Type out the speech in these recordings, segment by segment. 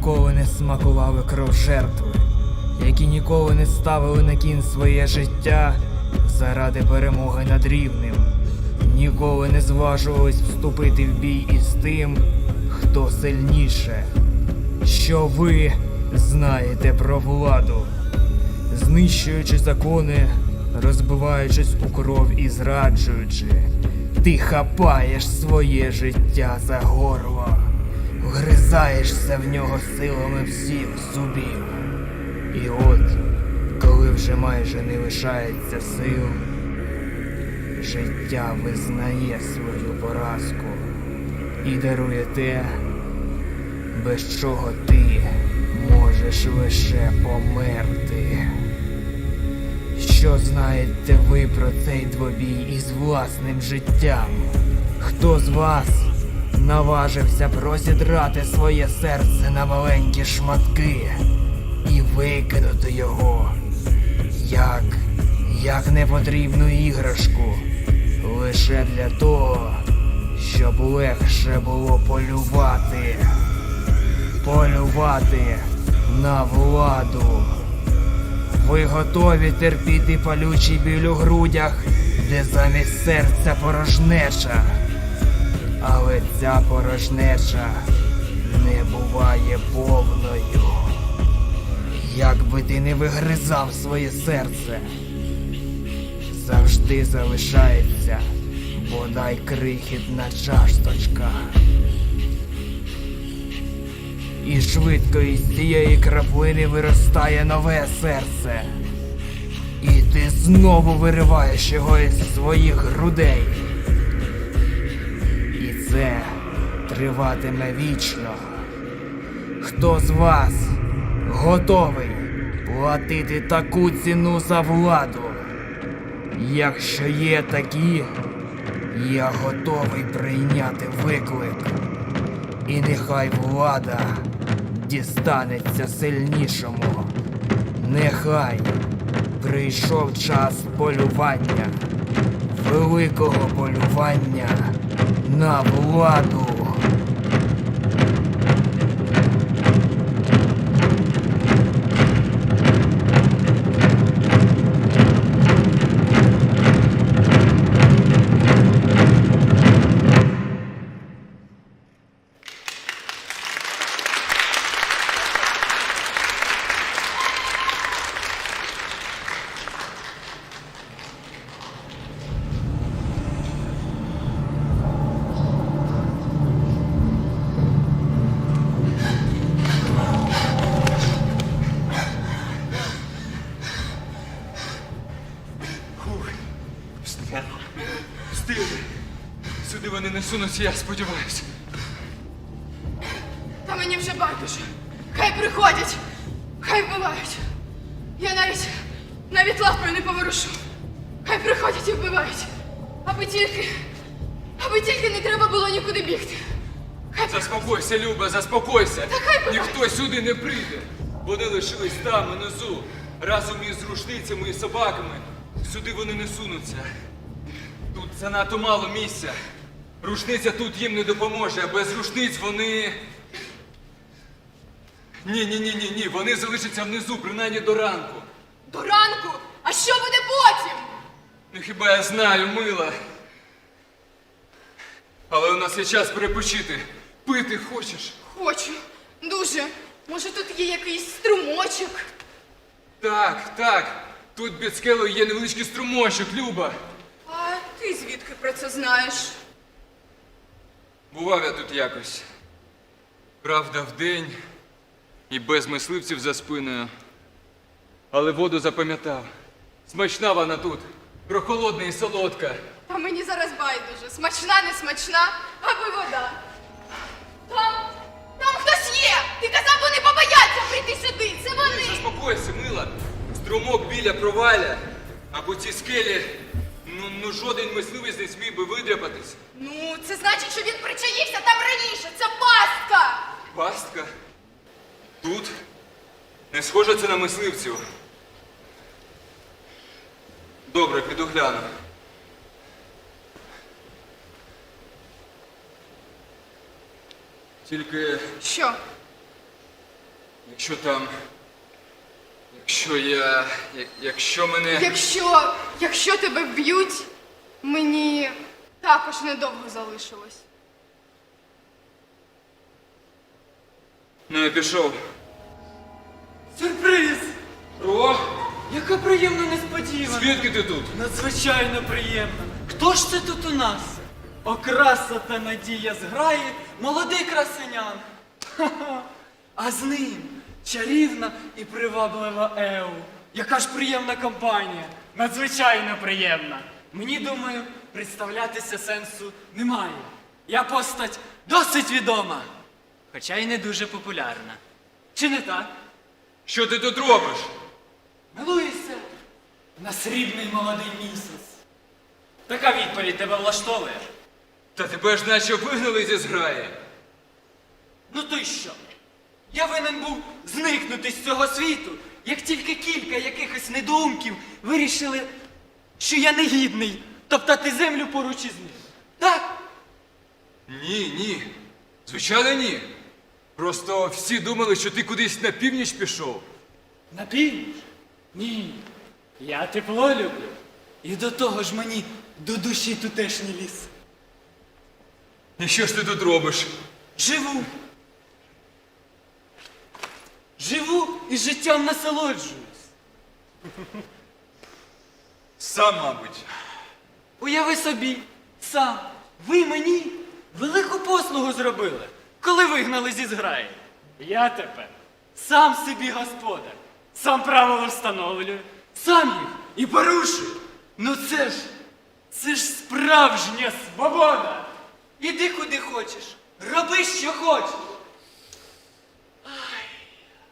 Ніколи не смакували кров жертви, які ніколи не ставили на кін своє життя заради перемоги над рівним, ніколи не зважувались вступити в бій із тим, хто сильніше. Що ви знаєте про владу? знищуючи закони, розбиваючись у кров і зраджуючи, ти хапаєш своє життя за горло, вгризаєшся в нього силами всіх зубів. І от, коли вже майже не лишається сил, життя визнає свою поразку і дарує те, без чого ти можеш лише померти. Що знаєте ви про цей двобій із власним життям? Хто з вас наважився просідрати своє серце на маленькі шматки і викинути його, як, як непотрібну іграшку, лише для того, щоб легше було полювати полювати на владу. Ви готові терпіти палючий біль у грудях, де замість серця порожнеча. Але ця порожнеча не буває повною. Як би ти не вигризав своє серце, завжди залишається бодай крихітна часточка. І швидко із цієї краплини виростає нове серце. І ти знову вириваєш його із своїх грудей. Триватиме вічно. Хто з вас готовий платити таку ціну за владу? Якщо є такі, я готовий прийняти виклик. І нехай влада дістанеться сильнішому. Нехай прийшов час полювання, великого полювання на владу. Сюди вони не сунуться, я сподіваюся. Та мені вже байдуже. Хай приходять, хай вбивають. Я навіть навіть лапою не поворушу. Хай приходять і вбивають. Аби тільки, аби тільки не треба було нікуди бігти. Хай Заспокойся, Люба, заспокойся. Та хай. Ніхто сюди не прийде. Вони лишились там, унизу, разом із рушницями і собаками. Сюди вони не сунуться. Тут занадто мало місця. Рушниця тут їм не допоможе, а без рушниць вони. Ні, ні, ні, ні, ні. Вони залишаться внизу, принаймні до ранку. до ранку. А що буде потім? Ну хіба я знаю, мила. Але у нас є час перепочити. Пити хочеш? Хочу. Дуже. Може тут є якийсь струмочок? Так, так. Тут під скелею є невеличкий струмочок, Люба. А ти звідки про це знаєш? Бував я тут якось. Правда, вдень і без мисливців за спиною. Але воду запам'ятав. Смачна вона тут. Прохолодна і солодка. Та мені зараз байдуже. Смачна, не смачна, аби вода. Там, там хтось є! Ти казав, вони побояться прийти сюди. Це вони. Заспокойся, мила. Струмок біля проваля. А по цій скелі ну, ну жоден мисливець не смів би видряпатись. Ну, це значить, що він причаївся там раніше. Це пастка. Пастка? Тут? Не схоже це на мисливців. Добре, піду гляну. Тільки Що? якщо там. Якщо я. як- Якщо мене. Якщо, якщо тебе вб'ють, мені також недовго залишилось. Ну я пішов. Сюрприз! О, Яка приємна несподіванка! звідки ти тут? Надзвичайно приємно. Хто ж це тут у нас? Окраса та надія зграї, молодий красенян. Ха-ха. А з ним чарівна і приваблива Еу. Яка ж приємна компанія. Надзвичайно приємна. Мені думаю, представлятися сенсу немає. Я постать досить відома, хоча й не дуже популярна. Чи не так? Що ти тут робиш? Милуйся на срібний молодий місяць. Така відповідь тебе влаштовує. Та тебе ж наче вигнали зі зграї. Ну то й що? Я винен був зникнути з цього світу, як тільки кілька якихось недоумків вирішили, що я негідний топтати землю поруч із ним. Так? Ні, ні. Звичайно, ні. Просто всі думали, що ти кудись на північ пішов. На північ? Ні. Я тепло люблю. І до того ж мені до душі тутешній ліс. І що ж ти тут робиш? Живу. Живу і життям насолоджуюсь. Сам, мабуть. Уяви собі, сам, ви мені велику послугу зробили, коли вигнали зі зграї. Я тепер сам собі господар, сам правила встановлюю, сам їх і порушую. Ну це ж, це ж справжня свобода. Іди куди хочеш, роби, що хочеш.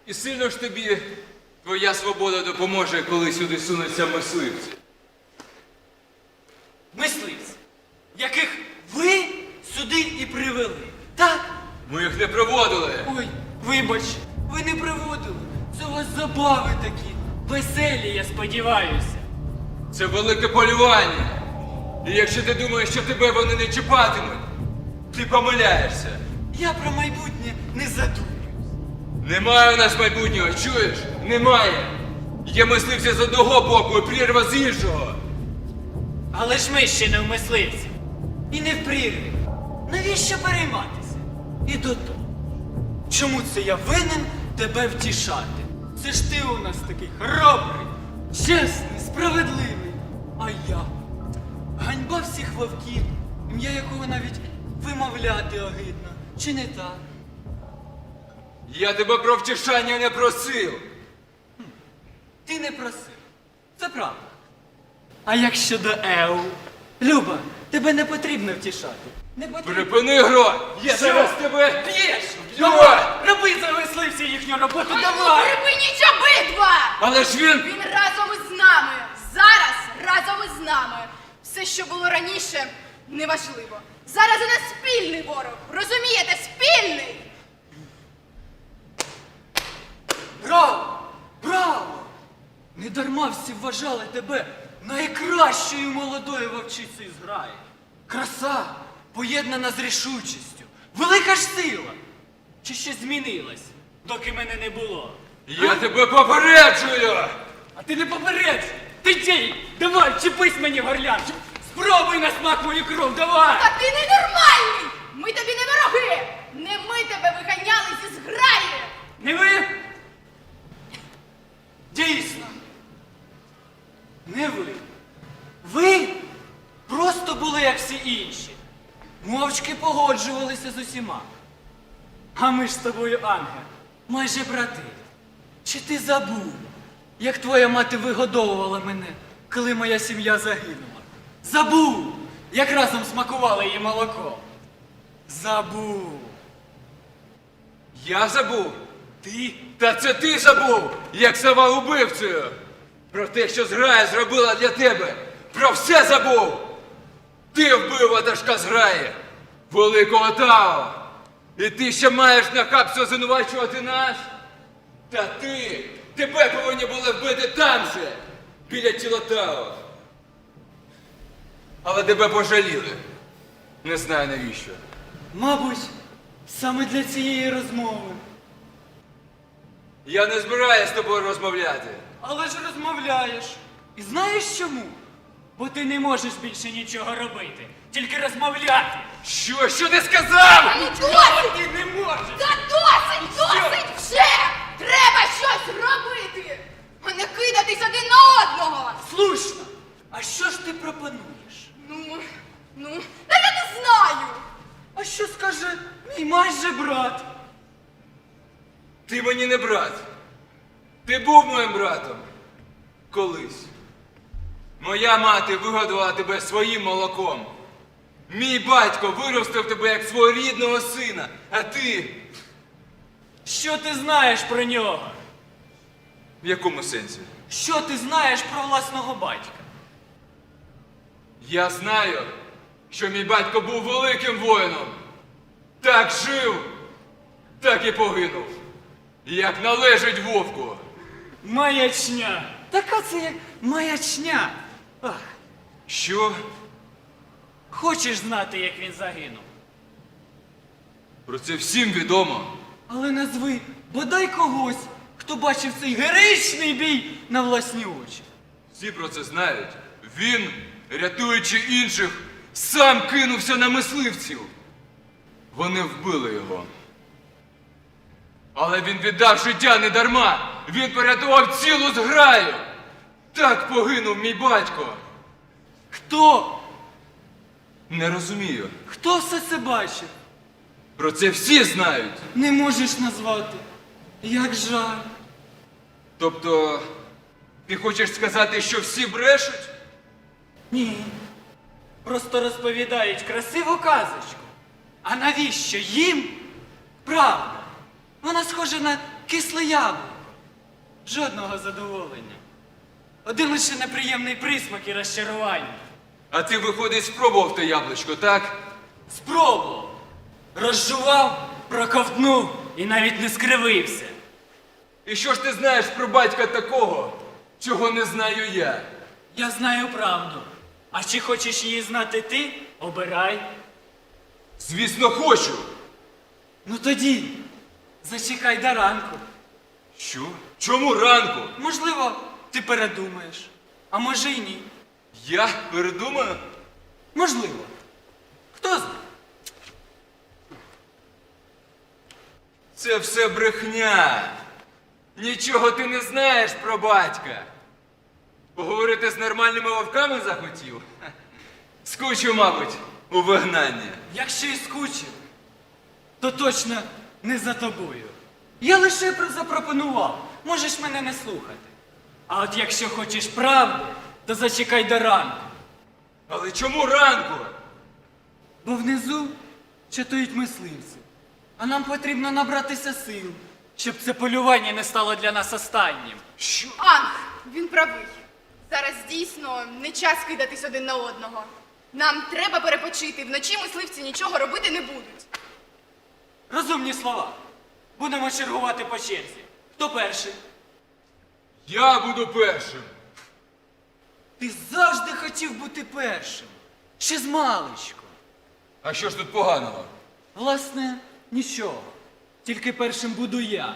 І сильно ж тобі твоя свобода допоможе, коли сюди сунуться мисливці. Мисливці, яких ви сюди і привели. Так? Ми їх не проводили. Ой, вибач, ви не приводили. Це у вас забави такі. Веселі, я сподіваюся. Це велике полювання. І якщо ти думаєш, що тебе вони не чіпатимуть, ти помиляєшся. Я про майбутнє не задумуюсь. Немає у нас майбутнього, чуєш? Немає. Є мисливці з одного боку і прірва з іншого. Але ж ми ще не в мисливці. І не в прірві. Навіщо перейматися? І до того. Чому це я винен тебе втішати? Це ж ти у нас такий хоробрий, чесний, справедливий. А я. Ганьба всіх вовків, ім'я якого навіть вимовляти огидно. Чи не так? Я тебе про втішання не просив. Ти не просив. Це правда. А як щодо Еу? Люба, тебе не потрібно втішати. Не потрібно. Припини гро! Я Що? зараз тебе. Б'єш! Давай! Роби завислився їхню роботу, давай! Припиніть обидва! Але ж він. Він разом із нами. Зараз разом із нами. Все, що було раніше, неважливо. Зараз у нас спільний ворог. Розумієте, спільний! Браво! Браво! Не дарма всі вважали тебе найкращою молодою вовчицею з граї. Краса, поєднана з рішучістю. Велика ж сила! Чи щось змінилось, доки мене не було? Я тебе попереджую! А ти не попередж! Ти дій! Давай, чіпись мені в горлянку! Спробуй на смак мою кров, давай! Та ти ненормальний! Ми тобі не вороги! Не ми тебе виганяли зі зграї! Не ви? Дійсно. Не ви. Ви просто були як всі інші. Мовчки погоджувалися з усіма. А ми ж з тобою, Ангел, майже брати. Чи ти забув, як твоя мати вигодовувала мене, коли моя сім'я загинула? Забув, як разом смакували її молоко. Забув. Я забув. Ти Та це ти забув, як став убивцею. Про те, що зграя зробила для тебе. Про все забув. Ти вбив ватажка зграї, великого Тао. І ти ще маєш нахабство звинувачувати нас? Та ти, тебе повинні були вбити там же, біля тіла Тао. Але тебе пожаліли. Не знаю навіщо. Мабуть, саме для цієї розмови. Я не збираюсь з тобою розмовляти. Але ж розмовляєш. І знаєш чому? Бо ти не можеш більше нічого робити, тільки розмовляти. Що? Що ти сказав? Та ну досить! Ти не можеш! Та досить! Досить вже! Треба щось робити! А не кидатись один на одного! Слушно! А що ж ти пропонуєш? Ну, ну, та я не знаю! А що скаже мій майже брат? Ти мені не брат. Ти був моїм братом. Колись. Моя мати вигодувала тебе своїм молоком. Мій батько виростив тебе як свого рідного сина, а ти. Що ти знаєш про нього? В якому сенсі? Що ти знаєш про власного батька? Я знаю, що мій батько був великим воїном. Так жив, так і погинув. Як належить вовку. Маячня! Така це як маячня. Ах, Що? хочеш знати, як він загинув? Про це всім відомо. Але назви бодай когось, хто бачив цей героїчний бій на власні очі. Всі про це знають. Він, рятуючи інших, сам кинувся на мисливців. Вони вбили його. Але він віддав життя не дарма. Він порятував цілу зграю. Так погинув мій батько. Хто? Не розумію. Хто все це бачив? Про це всі знають. Не можеш назвати. Як жаль. Тобто, ти хочеш сказати, що всі брешуть? Ні. Просто розповідають красиву казочку. А навіщо їм? Правда. Вона схожа на кисле яблуко. Жодного задоволення. Один лише неприємний присмак і розчарування. А ти, виходить, спробував те яблучко, так? Спробував. Розжував, проковтнув і навіть не скривився. І що ж ти знаєш про батька такого, чого не знаю я? Я знаю правду. А чи хочеш її знати ти? Обирай. Звісно, хочу. Ну тоді зачекай до ранку. Що? Чому ранку? Можливо, ти передумаєш. А може й ні. Я передумаю? Можливо. Хто знає? Це все брехня. Нічого ти не знаєш про батька. Поговорити з нормальними вовками захотів? Скучу, мабуть, у вигнанні. Якщо і скучив, то точно не за тобою. Я лише про- запропонував. Можеш мене не слухати. А от якщо хочеш правди, то зачекай до ранку. Але чому ранку? Бо внизу чатують мисливці. А нам потрібно набратися сил, щоб це полювання не стало для нас останнім. Що? Анг, він правий. Зараз дійсно не час кидатись один на одного. Нам треба перепочити. Вночі мисливці нічого робити не будуть. Розумні слова. Будемо чергувати по черзі. Хто перший? Я буду першим. Ти завжди хотів бути першим. Ще з маличку. А що ж тут поганого? Власне, нічого. Тільки першим буду я.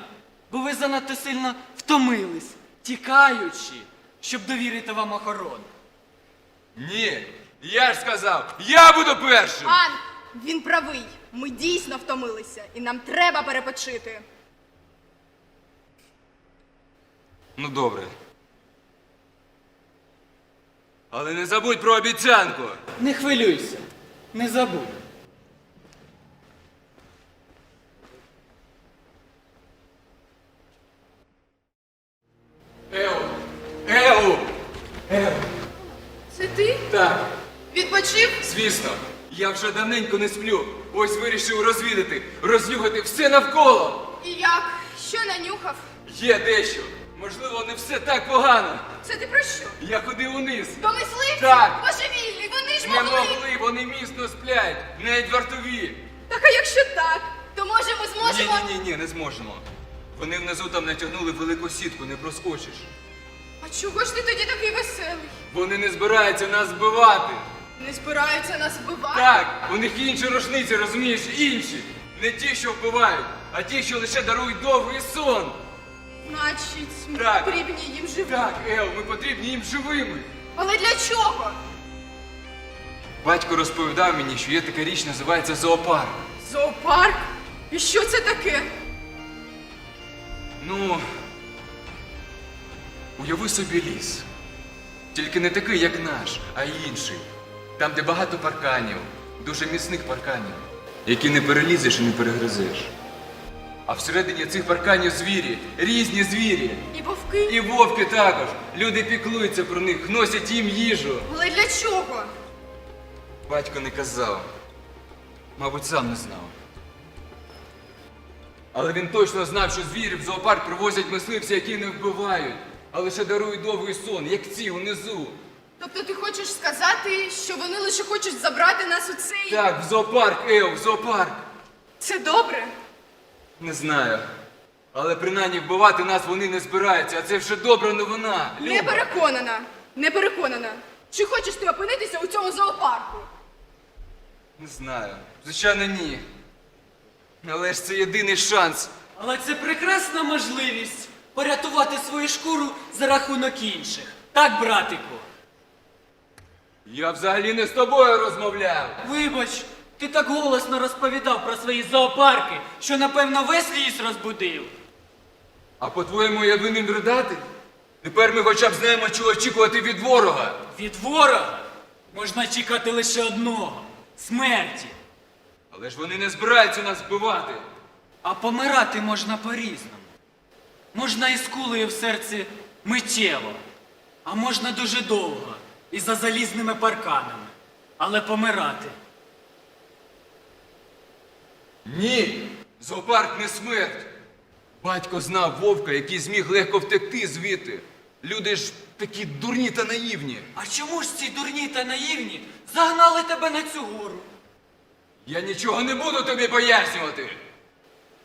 Бо ви занадто сильно втомились, тікаючи, щоб довірити вам охорону. Ні, я ж сказав, я буду першим. Анг, він правий. Ми дійсно втомилися, і нам треба перепочити. Ну добре. Але не забудь про обіцянку. Не хвилюйся, не забудь. Еу! Еу! Еу! Це ти? Так, Відпочив? звісно. Я вже давненько не сплю. Ось вирішив розвідати, рознюхати все навколо. І як? Що нанюхав? Є дещо. Можливо, не все так погано. Це ти про що? Я ходив униз. До мисливців? Так. Божевільні, вони ж Не могли. могли, вони міцно сплять, навіть вартові. Так а якщо так, то може ми Ні, зможемо. ні, ні, ні, не зможемо. Вони внизу там натягнули велику сітку, не проскочиш. А чого ж ти тоді такий веселий? Вони не збираються нас збивати. Не збираються нас вбивати? Так, у них інші рушниці, розумієш, інші. Не ті, що вбивають, а ті, що лише дарують довгий сон. Значить, ми Так. потрібні їм живі. Так, Ел, ми потрібні їм живими. Але для чого? Батько розповідав мені, що є така річ, називається зоопарк. Зоопарк? І що це таке? Ну. Уяви собі ліс. Тільки не такий, як наш, а інший. Там, де багато парканів, дуже міцних парканів, які не перелізеш і не перегризеш. А всередині цих парканів звірі, різні звірі. І вовки? І вовки також. Люди піклуються про них, носять їм їжу. Але для чого? Батько не казав. Мабуть, сам не знав. Але він точно знав, що звірів в зоопарк привозять мисливці, які не вбивають, а лише дарують довгий сон, як ці унизу. Тобто ти хочеш сказати, що вони лише хочуть забрати нас у цей. Так, в зоопарк, Ео, в зоопарк. Це добре? Не знаю. Але принаймні вбивати нас вони не збираються, а це вже добра новина. Не переконана. Не переконана. Чи хочеш ти опинитися у цьому зоопарку? Не знаю. Звичайно, ні. Але ж це єдиний шанс. Але це прекрасна можливість порятувати свою шкуру за рахунок інших. Так, братику? Я взагалі не з тобою розмовляв. Вибач, ти так голосно розповідав про свої зоопарки, що напевно весь ліс розбудив. А по-твоєму я винен ридати? Тепер ми хоча б знаємо, чого очікувати від ворога. Від ворога можна чекати лише одного смерті. Але ж вони не збираються нас вбивати. А помирати можна по-різному. Можна із кулею в серці миттєво, а можна дуже довго і за залізними парканами. Але помирати. Ні, зоопарк не смерть. Батько знав вовка, який зміг легко втекти звідти. Люди ж такі дурні та наївні. А чому ж ці дурні та наївні загнали тебе на цю гору? Я нічого не буду тобі пояснювати.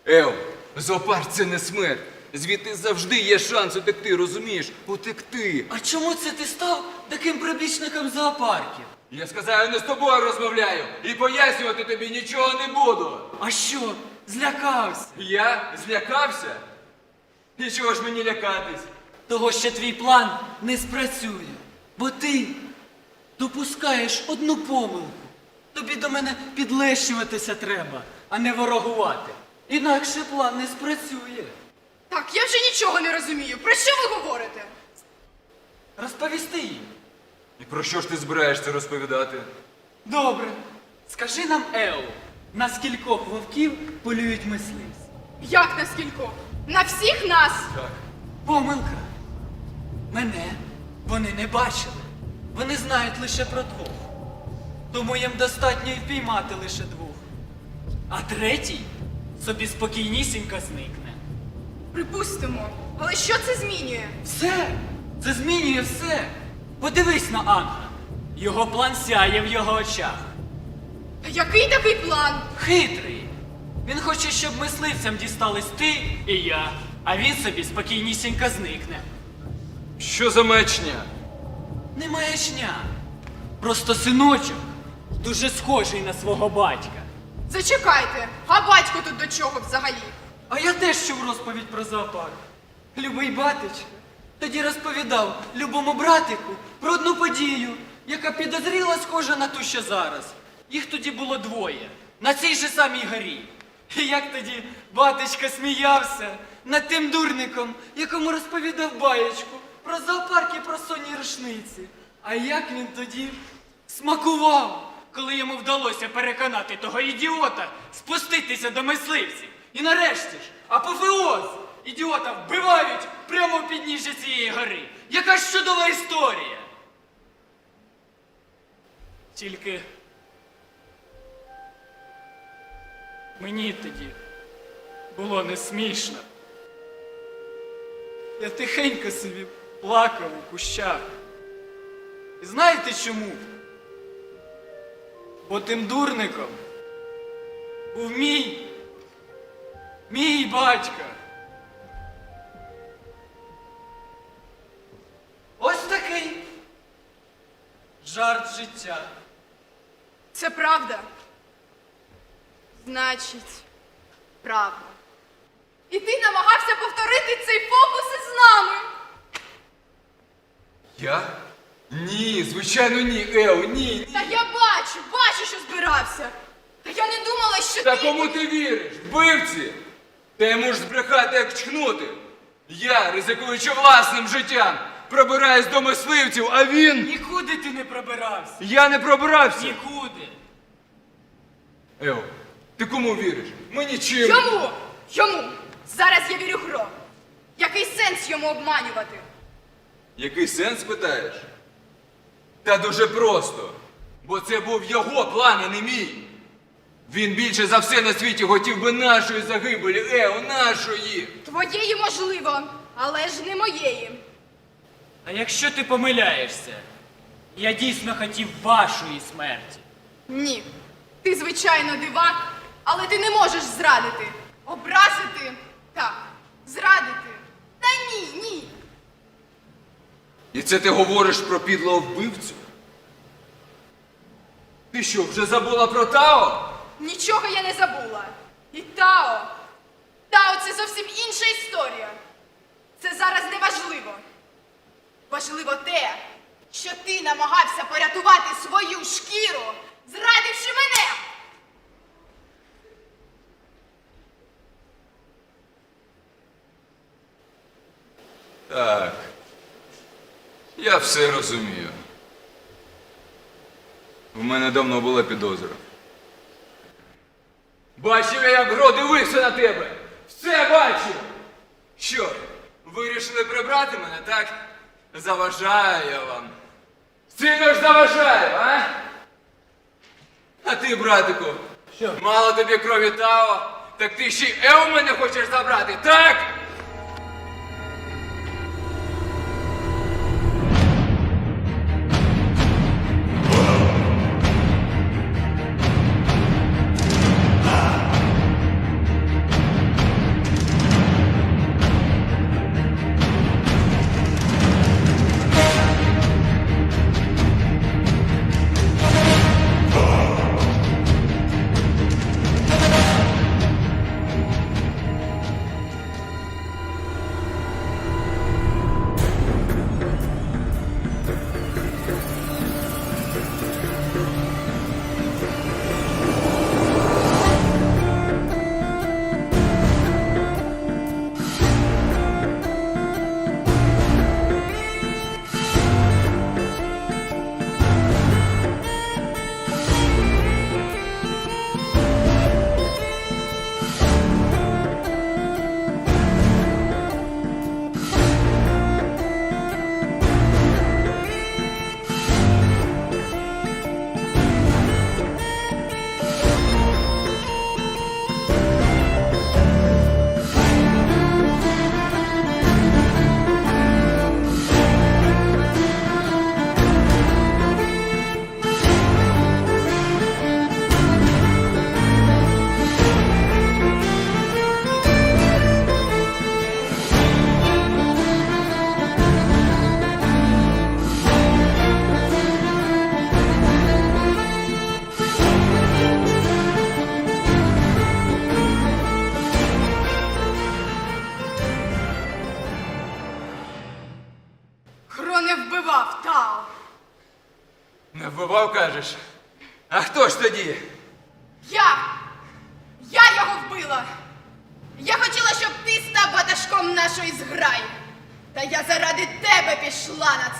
Ев, зоопарк це не смерть. Звідти завжди є шанс утекти, розумієш? Утекти. А чому це ти став таким прибічником зоопарків? Я сказав, я не з тобою розмовляю і пояснювати тобі нічого не буду. А що, злякався? Я злякався? І чого ж мені лякатись? Того, що твій план не спрацює, бо ти допускаєш одну помилку. Тобі до мене підлещуватися треба, а не ворогувати. Інакше план не спрацює. Так, я вже нічого не розумію. Про що ви говорите? Розповісти їм. І про що ж ти збираєшся розповідати? Добре. Скажи нам, Ео, на скількох вовків полюють мисливці? Як на скількох? На всіх нас? Так. Помилка. Мене вони не бачили. Вони знають лише про двох. Тому їм достатньо і впіймати лише двох. А третій собі спокійнісінько зникне. Припустимо. Але що це змінює? Все! Це змінює все. Подивись на Анга. Його план сяє в його очах. Який такий план? Хитрий. Він хоче, щоб мисливцям дістались ти і я, а він собі спокійнісінько зникне. Що за маячня? Не маячня. Просто синочок дуже схожий на свого батька. Зачекайте, а батько тут до чого взагалі? А я теж чув розповідь про зоопарк. Любий батечко тоді розповідав любому братику про одну подію, яка підозріла схожа на ту, що зараз. Їх тоді було двоє, на цій же самій горі. І як тоді батечко сміявся над тим дурником, якому розповідав баєчку про зоопарк і про сонні рушниці. А як він тоді смакував, коли йому вдалося переконати того ідіота спуститися до мисливців. І нарешті ж, апофеоз! Ідіота вбивають прямо в підніжжя цієї гори. Яка ж чудова історія! Тільки мені тоді було не смішно. Я тихенько собі плакав у кущах. І знаєте чому? Бо тим дурником був мій, мій батько. Ось такий жарт життя. Це правда. Значить, правду. І ти намагався повторити цей фокус із нами. Я? Ні, звичайно, ні, Ео, ні, ні. Та я бачу, бачу, що збирався. Та я не думала, що Та ти. кому ти віриш? Вбивці? Ти можеш збрехати, як чхнути. Я, ризикуючи власним життям, пробираюсь до мисливців, а він. Нікуди ти не пробирався. Я не пробирався. Нікуди. Ео, ти кому віриш? Мені чим? Йому! Йому! Зараз я вірю Гро. Який сенс йому обманювати? Який сенс питаєш? Та дуже просто. Бо це був його план, а не мій. Він більше за все на світі хотів би нашої загибелі, Ео, нашої. Твоєї можливо, але ж не моєї. А якщо ти помиляєшся, я дійсно хотів вашої смерті. Ні. Ти, звичайно, дивак, але ти не можеш зрадити. Образити так. Зрадити. Та ні, ні. І це ти говориш про підлого вбивцю? Ти що, вже забула про Тао? Нічого я не забула. І Тао. Тао це зовсім інша історія. Це зараз не важливо. Важливо те, що ти намагався порятувати свою шкіру, зрадивши мене. Так. Я все розумію. В мене давно була підозра. Бачив я, як Гро дивився на тебе. Все бачив. Що, вирішили прибрати мене, так? Заважаю я вам. Сильно ж заважаю, а? А ти, братику, Що? мало тобі крові Тао, так ти ще й Ев мене хочеш забрати, так?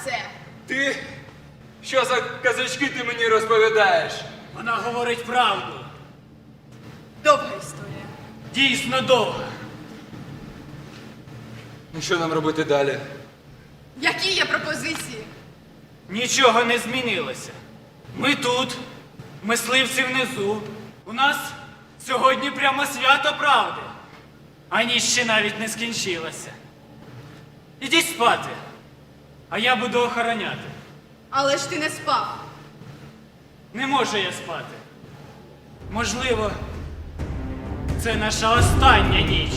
Це. Ти? Що за казачки ти мені розповідаєш? Вона говорить правду. Довга історія. Дійсно довга. Ну що нам робити далі? Які є пропозиції? Нічого не змінилося. Ми тут, мисливці внизу. У нас сьогодні прямо свято правди. А ніч ще навіть не скінчилася. Ідіть спати, а я буду охороняти. Але ж ти не спав. Не можу я спати. Можливо, це наша остання ніч.